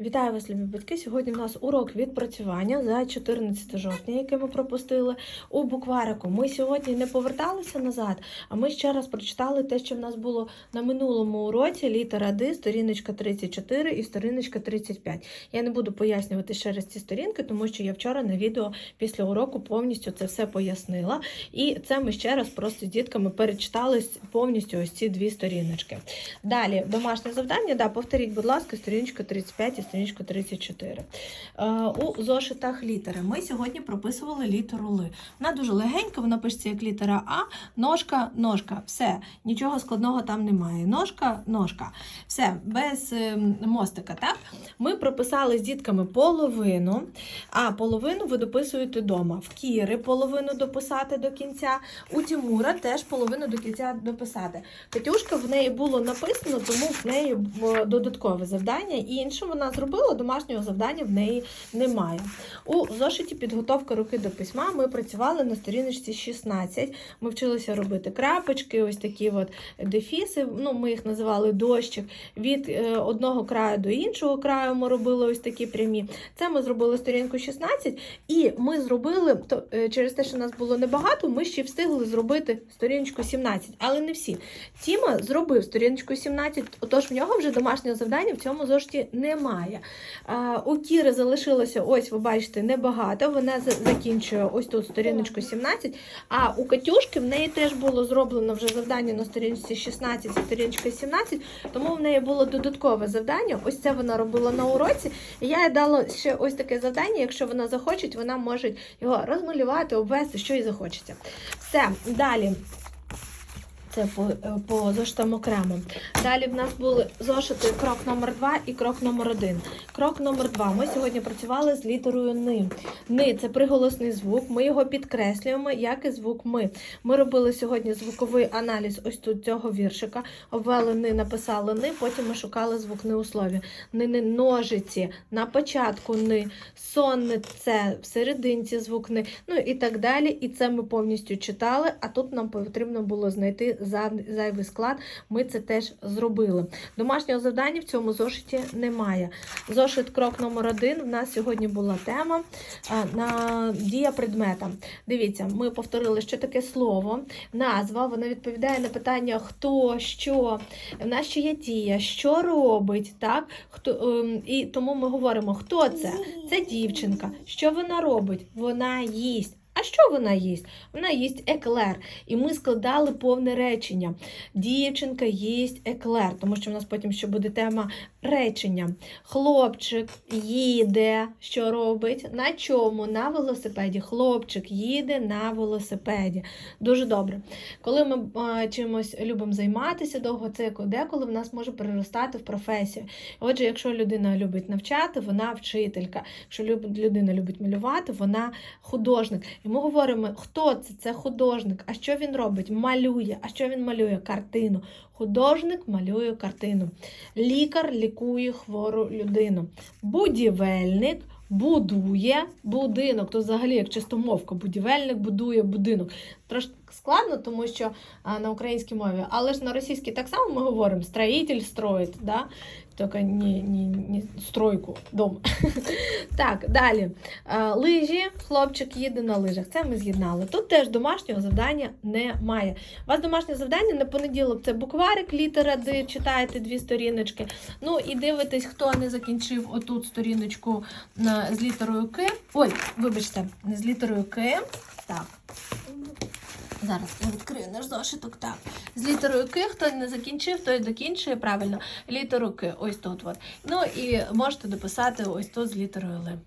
Вітаю вас, любі батьки. Сьогодні в нас урок відпрацювання за 14 жовтня, який ми пропустили у букварику. Ми сьогодні не поверталися назад, а ми ще раз прочитали те, що в нас було на минулому уроці. Літера Д, сторіночка 34 і сторіночка 35. Я не буду пояснювати ще раз ці сторінки, тому що я вчора на відео після уроку повністю це все пояснила. І це ми ще раз просто з дітками перечитали повністю ось ці дві сторіночки. Далі домашнє завдання. Да, повторіть, будь ласка, сторіночка 35 і сторіночка 34. Е, у зошитах літери. Ми сьогодні прописували літеру Л. Вона дуже легенька, вона пишеться як літера А, ножка, ножка. Все, нічого складного там немає. Ножка, ножка. Все, без е, мостика. Так? Ми прописали з дітками половину, а половину ви дописуєте вдома. В Кіри половину дописати до кінця, у Тимура теж половину до кінця дописати. Катюшка в неї було написано, тому в неї е, додаткове завдання. І інше вона зробила, домашнього завдання в неї немає. У зошиті підготовка руки до письма ми працювали на сторіночці 16. Ми вчилися робити крапочки, ось такі от дефіси. Ну, ми їх називали дощик. Від е, одного краю до іншого краю ми робили ось такі прямі. Це ми зробили сторінку 16, і ми зробили то е, через те, що нас було небагато, ми ще встигли зробити сторіночку 17, але не всі. Тіма зробив сторіночку 17, отож в нього вже домашнього завдання в цьому зошиті немає. А, у Кіри залишилося, ось ви бачите, небагато. Вона закінчує ось тут сторіночку 17. А у Катюшки в неї теж було зроблено вже завдання на сторінці 16 і сторіночка 17, тому в неї було додаткове завдання. Ось це вона робила на уроці. І я їй дала ще ось таке завдання. Якщо вона захоче, вона може його розмалювати, обвести, що їй захочеться. Все, далі. Це по, по зошитам окремо. Далі в нас були зошити крок номер 2 і крок номер 1. Крок номер 2. Ми сьогодні працювали з літерою Ни. Ни це приголосний звук. Ми його підкреслюємо, як і звук ми. Ми робили сьогодні звуковий аналіз ось тут цього віршика. Обвели ни, написали ни, потім ми шукали звук ни у слові. Ни, ни, ножиці, на початку ни, сонце, в серединці звук ни, ну і так далі. І це ми повністю читали, а тут нам потрібно було знайти зайвий склад. Ми це теж зробили. Домашнього завдання в цьому зошиті немає. Зошит крок номер один. В нас сьогодні була тема на дія предмета. Дивіться, ми повторили, що таке слово, назва. Вона відповідає на питання хто, що. В нас ще є дія, що робить, так? Хто, ем, і тому ми говоримо, хто це? Це дівчинка. Що вона робить? Вона їсть. А що вона їсть? Вона їсть еклер. І ми складали повне речення. Дівчинка їсть еклер, тому що в нас потім ще буде тема речення. Хлопчик їде, що робить? На чому? На велосипеді. Хлопчик їде на велосипеді. Дуже добре. Коли ми чимось любимо займатися довго, це деколи в нас може переростати в професію. Отже, якщо людина любить навчати, вона вчителька. Якщо людина любить малювати, вона художник. І ми говоримо, хто це? Це художник. А що він робить? Малює. А що він малює? Картину. Художник малює картину. Лікар лікує хвору людину. Будівельник будує будинок. То взагалі, як чистомовка, будівельник будує будинок. Трошки складно, тому що а, на українській мові, але ж на російській так само ми говоримо строїтель строїть, да? Тільки не, не, не стройку дом. так, далі. А, лижі, хлопчик їде на лижах. Це ми з'єднали. Тут теж домашнього завдання немає. У вас домашнє завдання на понеділок це букварик, літера Д, читаєте дві сторіночки. Ну і дивитесь, хто не закінчив отут сторіночку на, з літерою К. Ой, вибачте, не з літерою К. Так. Зараз я відкрию наш зошиток. Так. З літерою К, хто не закінчив, той докінчує правильно. Літеру К, ось тут. От. Ну і можете дописати ось тут з літерою Л.